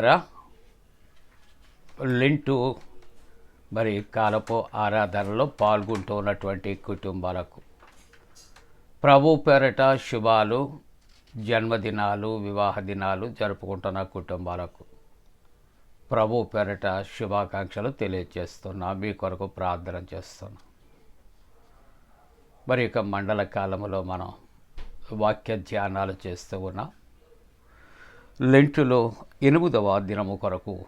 ద్వారా లింటు మరి కాలపు ఆరాధనలో పాల్గొంటున్నటువంటి కుటుంబాలకు ప్రభు పేరట శుభాలు జన్మదినాలు వివాహ దినాలు జరుపుకుంటున్న కుటుంబాలకు ప్రభు పేరట శుభాకాంక్షలు తెలియజేస్తున్నా. మీ కొరకు ప్రార్థన చేస్తున్నా. మరి ఇక మండల కాలంలో మనం వాక్య ధ్యానాలు చేస్తూ ఉన్నాం. లెంటులో ఎనిమిదవ దినము కొరకు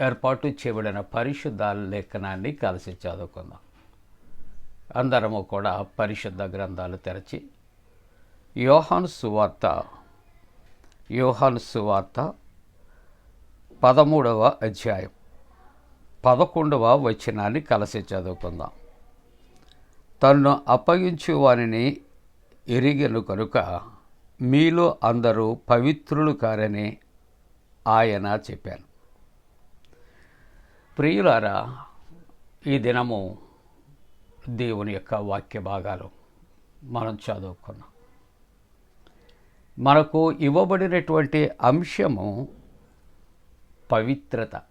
ఏర్పాటు చేయబడిన పరిశుద్ధ లేఖనాన్ని కలిసి చదువుకుందాం. అందరము కూడా పరిశుద్ధ గ్రంథాలు తెరచి యోహాను సువార్త యోహాను సువార్త పదమూడవ అధ్యాయం పదకొండవ వచనాన్ని కలిసి చదువుకుందాం. తన్ను అప్పగించు వారిని ఎరిగను కనుక మీలో అందరూ పవిత్రులు కారని ఆయన చెప్పాను. ప్రియులారా ఈ దినము దేవుని యొక్క వాక్య భాగాలు మనం చదువుకున్నాం. మనకు ఇవ్వబడినటువంటి అంశము పవిత్రత.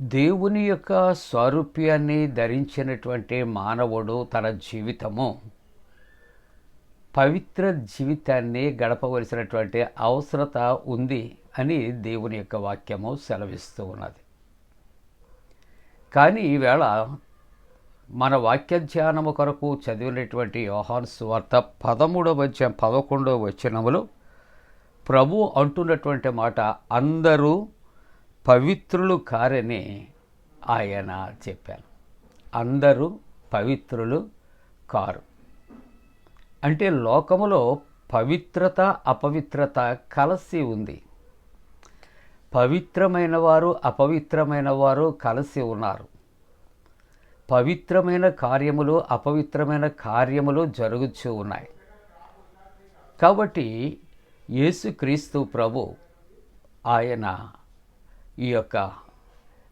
దేవుని యొక్క స్వారూప్యాన్ని ధరించినటువంటి మానవుడు తన జీవితము పవిత్ర జీవితాన్ని గడపవలసినటువంటి అవసరత ఉంది అని దేవుని యొక్క వాక్యము సెలవిస్తూ ఉన్నది. కానీ ఈవేళ మన వాక్య ధ్యానము కొరకు చదివినటువంటి యోహాన్ సువార్త పదమూడవ వచ్చ పదకొండవ వచ్చినములు ప్రభు అంటున్నటువంటి మాట అందరూ పవిత్రులు కారని ఆయన చెప్పారు అందరూ పవిత్రులు కారు. అంటే లోకములో పవిత్రత అపవిత్రత కలిసి ఉంది. పవిత్రమైన వారు అపవిత్రమైన వారు కలిసి ఉన్నారు. పవిత్రమైన కార్యములు అపవిత్రమైన కార్యములు జరుగుతూ ఉన్నాయి. కాబట్టి యేసుక్రీస్తు ప్రభు ఆయన ఈ యొక్క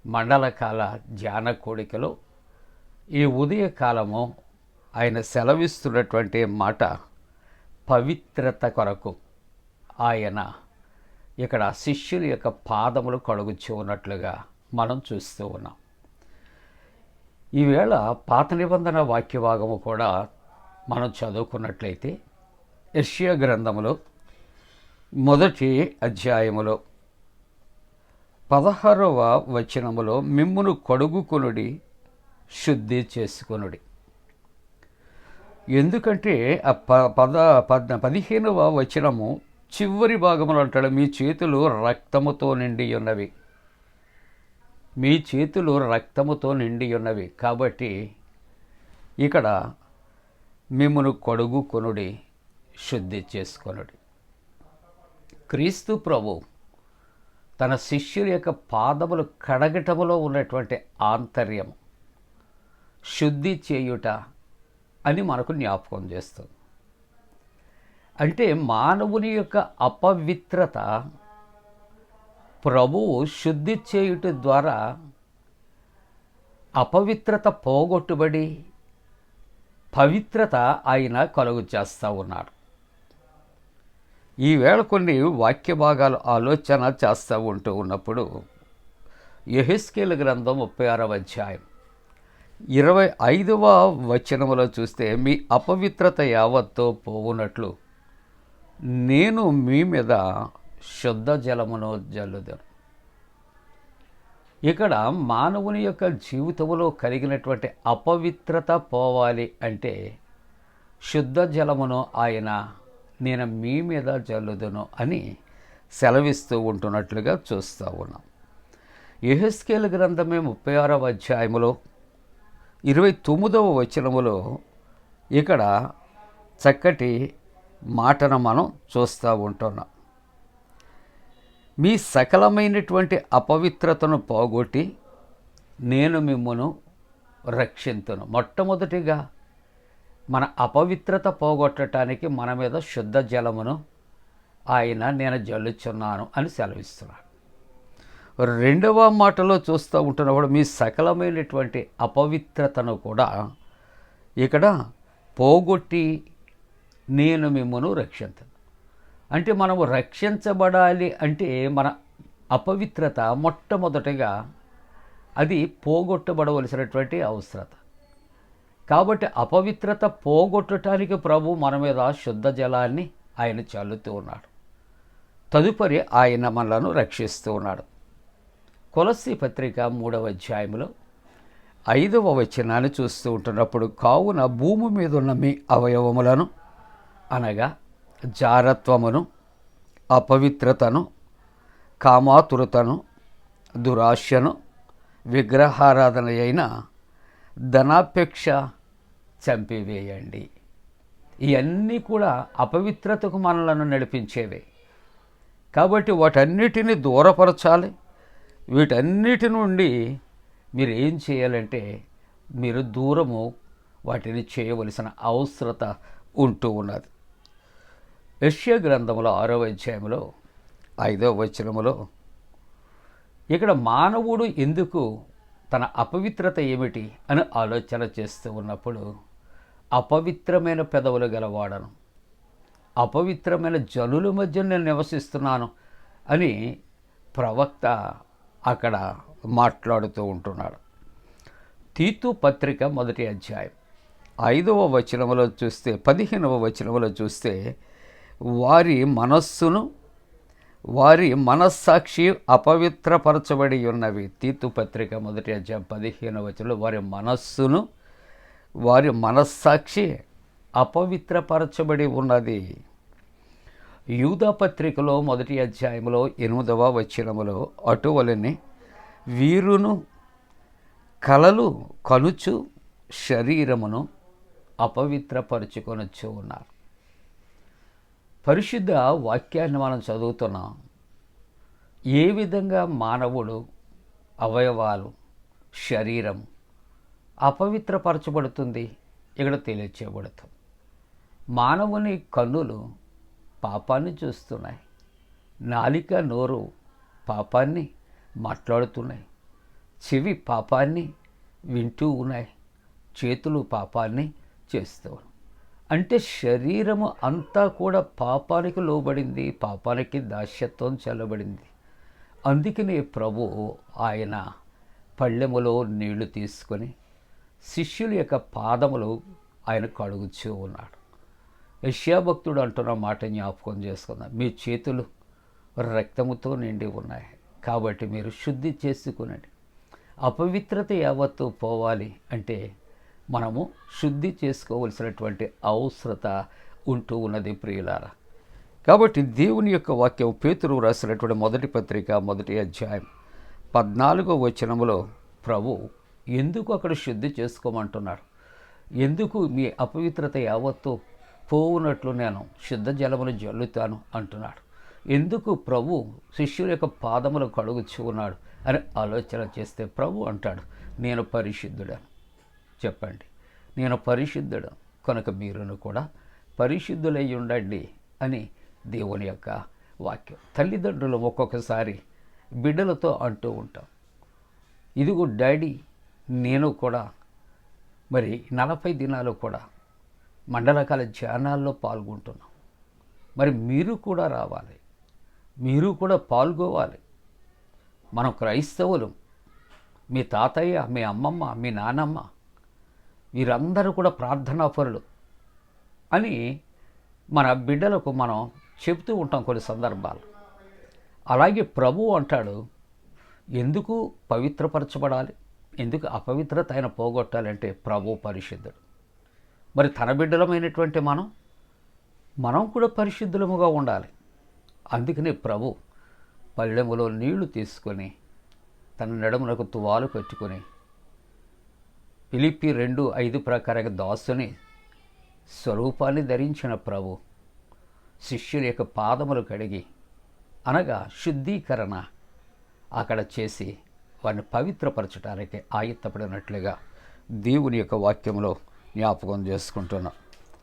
మండలకాల ధ్యాన కోడికలో ఈ ఉదయకాలము ఆయన సెలవిస్తున్నటువంటి మాట పవిత్రత కొరకు ఆయన ఇక్కడ శిష్యుల యొక్క పాదములు కడుగుచ్చు ఉన్నట్లుగా మనం చూస్తూ ఉన్నాం. ఈవేళ పాత నిబంధన వాక్యభాగము కూడా మనం చదువుకున్నట్లయితే యష్యా గ్రంథములో మొదటి అధ్యాయములో పదహారవ వచనములో మిమ్మును కడుగుకొనుడి శుద్ధి చేసుకొనుడి. ఎందుకంటే ఆ ప పద పద్ పదిహేనవ వచనము చివరి భాగములు అంటాడు మీ చేతులు రక్తముతో నిండి ఉన్నవి. మీ చేతులు రక్తముతో నిండి ఉన్నవి. కాబట్టి ఇక్కడ మిమ్మను కొడుగు కొనుడి శుద్ధి చేసుకొనుడి. క్రీస్తు ప్రభు తన శిష్యుల యొక్క పాదములు కడగటములో ఉన్నటువంటి ఆంతర్యం శుద్ధి చేయుట అని మనకు జ్ఞాపకం చేస్తుంది. అంటే మానవుని యొక్క అపవిత్రత ప్రభువు శుద్ధి చేయుట ద్వారా అపవిత్రత పోగొట్టుబడి పవిత్రత ఆయన కలుగు చేస్తూ ఉన్నాడు. ఈవేళ కొన్ని వాక్య భాగాలు ఆలోచన చేస్తూ ఉంటూ ఉన్నప్పుడు యహెస్కేల్ గ్రంథం ముప్పై ఆరవ అధ్యాయం ఇరవై ఐదవ వచనములో చూస్తే మీ అపవిత్రత యావత్తో పోవునట్లు. నేను మీ మీద శుద్ధ జలమును జల్లుదను. ఇక్కడ మానవుని యొక్క జీవితంలో కలిగినటువంటి అపవిత్రత పోవాలి అంటే శుద్ధ జలమును ఆయన నేను మీ మీద జల్లుదును అని సెలవిస్తూ ఉంటున్నట్లుగా చూస్తూ ఉన్నాం. యెహెస్కేల్ గ్రంథమే ముప్పై ఆరవ అధ్యాయములో ఇరవై తొమ్మిదవ వచనములో ఇక్కడ చక్కటి మాటను మనం చూస్తూ ఉంటున్నాం. మీ సకలమైనటువంటి అపవిత్రతను పోగొట్టి నేను మిమ్మను రక్షింతును. మొట్టమొదటిగా మన అపవిత్రత పోగొట్టడానికి మన మీద శుద్ధ జలమును ఆయన నేను జల్లుచున్నాను అని సెలవిస్తున్నాను రెండవ మాటలో చూస్తూ ఉంటున్నప్పుడు మీ సకలమైనటువంటి అపవిత్రతను కూడా ఇక్కడ పోగొట్టి నేను మిమ్మను రక్షించను. అంటే మనము రక్షించబడాలి అంటే మన అపవిత్రత మొట్టమొదటిగా అది పోగొట్టబడవలసినటువంటి అవసరత. కాబట్టి అపవిత్రత పోగొట్టడానికి ప్రభు మన మీద శుద్ధ జలాన్ని ఆయన చల్లుతూ ఉన్నాడు. తదుపరి ఆయన మనలను రక్షిస్తూ ఉన్నాడు. కొలసి పత్రిక మూడవ అధ్యాయంలో ఐదవ వచనాన్ని చూస్తూ ఉంటున్నప్పుడు కావున భూమి మీద ఉన్న మీ అవయవములను అనగా జారత్వమును అపవిత్రతను కామాతురతను దురాశను విగ్రహారాధన అయిన ధనాపేక్ష చంపివేయండి. ఇవన్నీ కూడా అపవిత్రతకు మనలను నడిపించేవే. కాబట్టి వాటన్నిటిని దూరపరచాలి. వీటన్నిటి నుండి మీరు ఏం చేయాలంటే మీరు దూరము వాటిని చేయవలసిన అవసరత ఉంటూ ఉన్నది. యష్యా గ్రంథంలో ఆరో అధ్యాయంలో ఐదో వచనములో ఇక్కడ మానవుడు ఎందుకు తన అపవిత్రత ఏమిటి అని ఆలోచన చేస్తూ ఉన్నప్పుడు అపవిత్రమైన పెదవులు గలవాడను అపవిత్రమైన జనుల మధ్య నేను నివసిస్తున్నాను అని ప్రవక్త అక్కడ మాట్లాడుతూ ఉంటున్నాడు. తీతు పత్రిక మొదటి అధ్యాయం. ఐదవ వచనములో చూస్తే పదిహేనవ వచనములో చూస్తే వారి మనస్సును వారి మనస్సాక్షి అపవిత్రపరచబడి ఉన్నవి. తీతు పత్రిక మొదటి అధ్యాయం పదిహేనవ వచనంలో వారి మనస్సును వారి మనస్సాక్షి అపవిత్రపరచబడి ఉన్నది. యూధపత్రికలో మొదటి అధ్యాయంలో ఎనిమిదవ వచ్చినములో అటువలని వీరును కలలు కనుచు శరీరమును అపవిత్రపరుచుకొనొచ్చు ఉన్నారు. పరిశుద్ధ వాక్యాన్ని మనం చదువుతున్నాం. ఏ విధంగా మానవుడు అవయవాలు శరీరం అపవిత్రపరచబడుతుంది? ఇక్కడ తెలియచేయబడుతుంది. మానవుని కన్నులు పాపాన్ని చూస్తున్నాయి. నాలిక నోరు పాపాన్ని మాట్లాడుతున్నాయి. చెవి పాపాన్ని వింటూ ఉన్నాయి. చేతులు పాపాన్ని చేస్తూ అంటే శరీరము అంతా కూడా పాపానికి లోబడింది పాపానికి దాస్యత్వం చల్లబడింది. అందుకనే ప్రభు ఆయన పళ్ళెములో నీళ్ళు తీసుకొని శిష్యుల యొక్క పాదములు ఆయన కడుగుచూ ఉన్నాడు. యశ్యాభక్తుడు అంటున్న మాట జ్ఞాపకం చేసుకుందాం. మీ చేతులు రక్తముతో నిండి ఉన్నాయి. కాబట్టి మీరు శుద్ధి చేసుకునండి. అపవిత్రత యావత్తు పోవాలి అంటే మనము శుద్ధి చేసుకోవలసినటువంటి అవసరత ఉంటూ ఉన్నది ప్రియులారా. కాబట్టి దేవుని యొక్క వాక్యం పేతురు రాసినటువంటి మొదటి పత్రిక మొదటి అధ్యాయం పద్నాలుగో వచనములో ప్రభు ఎందుకు అక్కడ శుద్ధి చేసుకోమంటున్నాడు? ఎందుకు మీ అపవిత్రత యావత్తు పోవునట్లు నేను సిద్ధ జలమును జల్లుతాను అంటున్నాడు. ఎందుకు ప్రభు శిష్యుల యొక్క పాదములు కడుగుచూ ఉన్నాడు అని ఆలోచన చేస్తే ప్రభు అంటాడు నేను పరిశుద్ధుడను. చెప్పండి నేను పరిశుద్ధుడు కనుక మీరును కూడా పరిశుద్ధులై ఉండండి అని దేవుని యొక్క వాక్యం. తల్లిదండ్రులు ఒక్కొక్కసారి బిడ్డలతో అంటూ ఉంటాం ఇదిగో డాడీ నేను కూడా మరి నలభై దినాలు కూడా మండలకాల ధ్యానాల్లో పాల్గొంటున్నాం. మరి మీరు కూడా రావాలి. మీరు కూడా పాల్గొవాలి. మనం క్రైస్తవులు. మీ తాతయ్య మీ అమ్మమ్మ మీ నానమ్మ వీరందరూ కూడా ప్రార్థనాపరులు అని మన బిడ్డలకు మనం చెప్తూ ఉంటాం కొన్ని సందర్భాలు. అలాగే ప్రభు అంటాడు ఎందుకు పవిత్రపరచబడాలి? ఎందుకు అపవిత్రత ఆయన పోగొట్టాలంటే ప్రభు పరిశుద్ధుడు. మరి తన బిడ్డలమైనటువంటి మనం మనం కూడా పరిశుద్ధులముగా ఉండాలి. అందుకనే ప్రభు పళ్ళెములో నీళ్ళు తీసుకొని తన నడుమునకు తువాలు పెట్టుకొని పిలిపి రెండు ఐదు ప్రకారంగా దాసుని స్వరూపాన్ని ధరించిన ప్రభు శిష్యుల యొక్క పాదములు కడిగి అనగా శుద్ధీకరణ అక్కడ చేసి వారిని పవిత్రపరచడానికి ఆయత్తపడినట్లుగా దేవుని యొక్క వాక్యంలో జ్ఞాపకం చేసుకుంటున్నాం.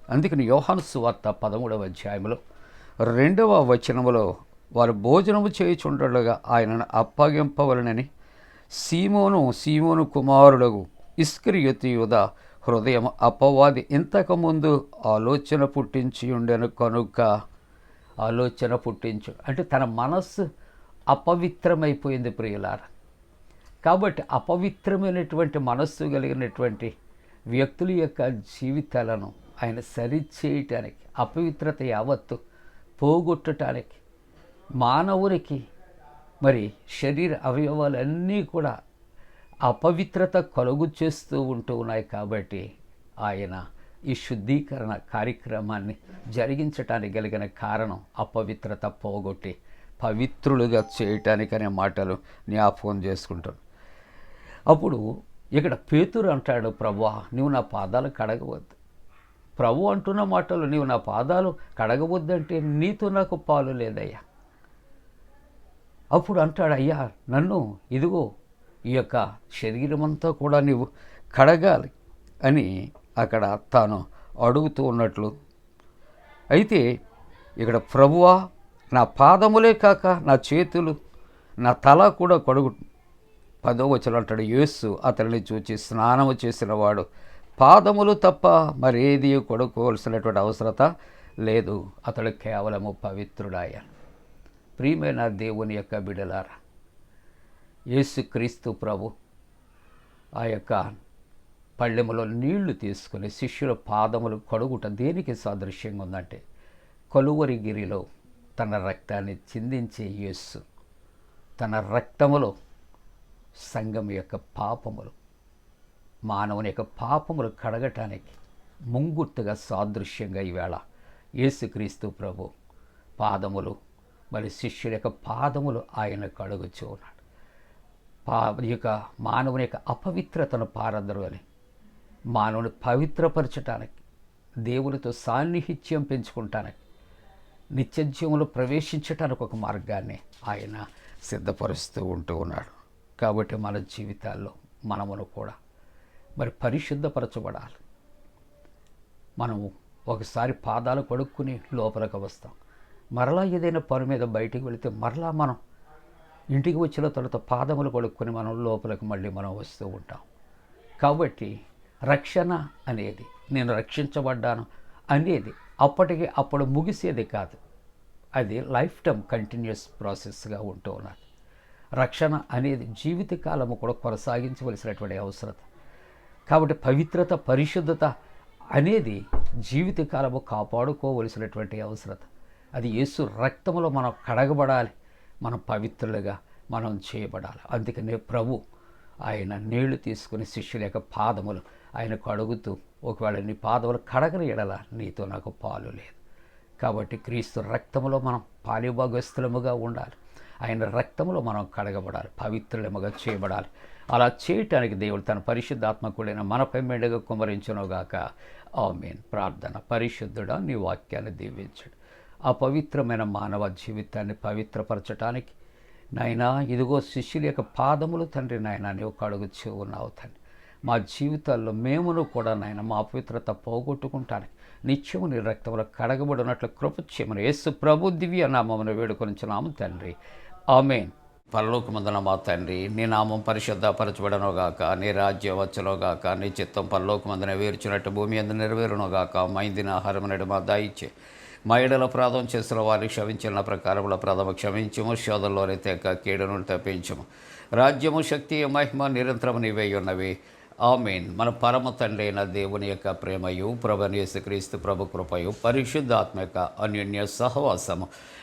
అందుకని యోహాను సువార్త పదమూడవ అధ్యాయంలో రెండవ వచనములో వారు భోజనము చేయుచుండగా ఆయనను అప్పగింపవలనని సీమోను సీమోను కుమారుడగు ఇస్క్రియతి యుధ హృదయం అపవాది ఇంతకుముందు ఆలోచన పుట్టించి ఉండెను కనుక ఆలోచన పుట్టించు. అంటే తన మనస్సు అపవిత్రమైపోయింది ప్రియులారా. కాబట్టి అపవిత్రమైనటువంటి మనస్సు కలిగినటువంటి వ్యక్తుల యొక్క జీవితాలను ఆయన సరిచేయటానికి అపవిత్రత యావత్తు పోగొట్టడానికి మానవునికి మరి శరీర అవయవాలన్నీ కూడా అపవిత్రత కలుగు చేస్తూ ఉంటూ ఉన్నాయి కాబట్టి ఆయన ఈ శుద్ధీకరణ కార్యక్రమాన్ని జరిగించటానికి కలిగిన కారణం అపవిత్రత పోగొట్టి పవిత్రులుగా చేయటానికి అనే మాటలు జ్ఞాపకం చేసుకుంటాను అప్పుడు ఇక్కడ పేతురు అంటాడు ప్రభా నువ్వు నా పాదాలు కడగవద్దు. ప్రభు అంటున్న మాటలు నీవు నా పాదాలు కడగవద్దంటే నీతో నాకు పాలు లేదయ్యా. అప్పుడు అంటాడు అయ్యా నన్ను ఇదిగో ఈ యొక్క శరీరమంతా కూడా నీవు కడగాలి అని అక్కడ తాను అడుగుతూ ఉన్నట్లు. అయితే ఇక్కడ ప్రభువా నా పాదములే కాక నా చేతులు నా తల కూడా కడుగు పదో వచనం అంటాడు యేసు అతనిని చూచి స్నానము చేసినవాడు పాదములు తప్ప మరేది కొడుకోవలసినటువంటి అవసరత లేదు. అతడు కేవలము పవిత్రుడాయ ప్రియమైన దేవుని యొక్క బిడలారా యేసుక్రీస్తు ప్రభు ఆ యొక్క పళ్ళెములో నీళ్ళు తీసుకుని శిష్యుల పాదములు కడుగుట దేనికి సాదృశ్యంగా ఉందంటే కలువరిగిరిలో తన రక్తాన్ని చిందించే యేస్సు తన రక్తములో సంఘం యొక్క పాపములు మానవుని యొక్క పాపములు కడగటానికి ముంగుర్తుగా సాదృశ్యంగా ఈవేళ యేసుక్రీస్తు ప్రభు పాదములు మరి శిష్యుల యొక్క పాదములు ఆయన కడుగుచూ ఉన్నాడు. పా ఈ యొక్క మానవుని యొక్క అపవిత్రతను పారద్రోలి మానవుని పవిత్రపరచటానికి దేవునితో సాన్నిహిత్యం పెంచుకుంటానికి నిత్యజీవంలో ప్రవేశించటానికి ఒక మార్గాన్ని ఆయన సిద్ధపరుస్తూ ఉంటూ ఉన్నాడు. కాబట్టి మన జీవితాల్లో మనమును కూడా మరి పరిశుద్ధపరచబడాలి. మనము ఒకసారి పాదాలు కడుక్కుని లోపలికి వస్తాం. మరలా ఏదైనా పని మీద బయటికి వెళితే మరలా మనం ఇంటికి వచ్చిన తర్వాత పాదములు కడుక్కొని మనం లోపలికి మళ్ళీ మనం వస్తూ ఉంటాం. కాబట్టి రక్షణ అనేది నేను రక్షించబడ్డాను అనేది అప్పటికి అప్పుడు ముగిసేది కాదు. అది లైఫ్ టైం కంటిన్యూస్ ప్రాసెస్గా ఉంటూ ఉన్నారు రక్షణ అనేది జీవితకాలము కూడా కొనసాగించవలసినటువంటి అవసరత. కాబట్టి పవిత్రత పరిశుద్ధత అనేది జీవితకాలము కాపాడుకోవలసినటువంటి అవసరత. అది యేసు రక్తములో మనం కడగబడాలి మనం పవిత్రులుగా మనం చేయబడాలి. అందుకనే ప్రభు ఆయన నీళ్ళు తీసుకుని శిష్యుల యొక్క పాదములు ఆయన కడుగుతూ ఒకవేళ నీ పాదములు కడగని ఎడల నీతో నాకు పాలు లేదు. కాబట్టి క్రీస్తు రక్తములో మనం పాలిభాగస్తులముగా ఉండాలి. ఆయన రక్తములో మనం కడగబడాలి పవిత్రులముగా చేయబడాలి. అలా చేయటానికి దేవుడు తన పరిశుద్ధాత్మకుడైన మనపై మెండుగా కుమరించనుగాక ఆమెన్. ప్రార్థన. పరిశుద్ధుడా నీ వాక్యాన్ని దీవించడు. ఆ పవిత్రమైన మానవ జీవితాన్ని పవిత్రపరచటానికి నాయనా ఇదిగో శిష్యుల యొక్క పాదములు తండ్రి నాయన నీవు కడుగుచూ ఉన్నావు తండ్రి. మా జీవితాల్లో మేమును కూడా నాయన మా పవిత్రత పోగొట్టుకుంటానికి నిత్యము నీ రక్తంలో కడగబడినట్లు కృపచ్యమని యేసు ప్రభు దివ్య నామమును వేడుకొనిచున్నాము తండ్రి. ఆమెన్. పరలోకమందున మా తండ్రి నీ నామం పరిశుద్ధపరచబడనుగాక నీ రాజ్యం వచ్చునుగాక నీ చిత్తం పరలోకమందున వేర్చినట్టు భూమి అందు నెరవేరునుగాక మైందిన ఆహారం నడు మా దాయిచ్చే. మా ఎడల ప్రాధం చేసిన వారిని క్షమించిన ప్రకారముల ప్రథమ క్షమించము శోధంలోని తెక్క కీడును తప్పించము. రాజ్యము శక్తి మహిమ నిరంతరము నీవే ఉన్నవి. ఆమెన్. మన పరమ తండ్రి అయిన దేవుని యొక్క ప్రేమయు ప్రభనేసుక్రీస్తు ప్రభు కృపయు పరిశుద్ధాత్మ యొక్క అన్యోన్య సహవాసము.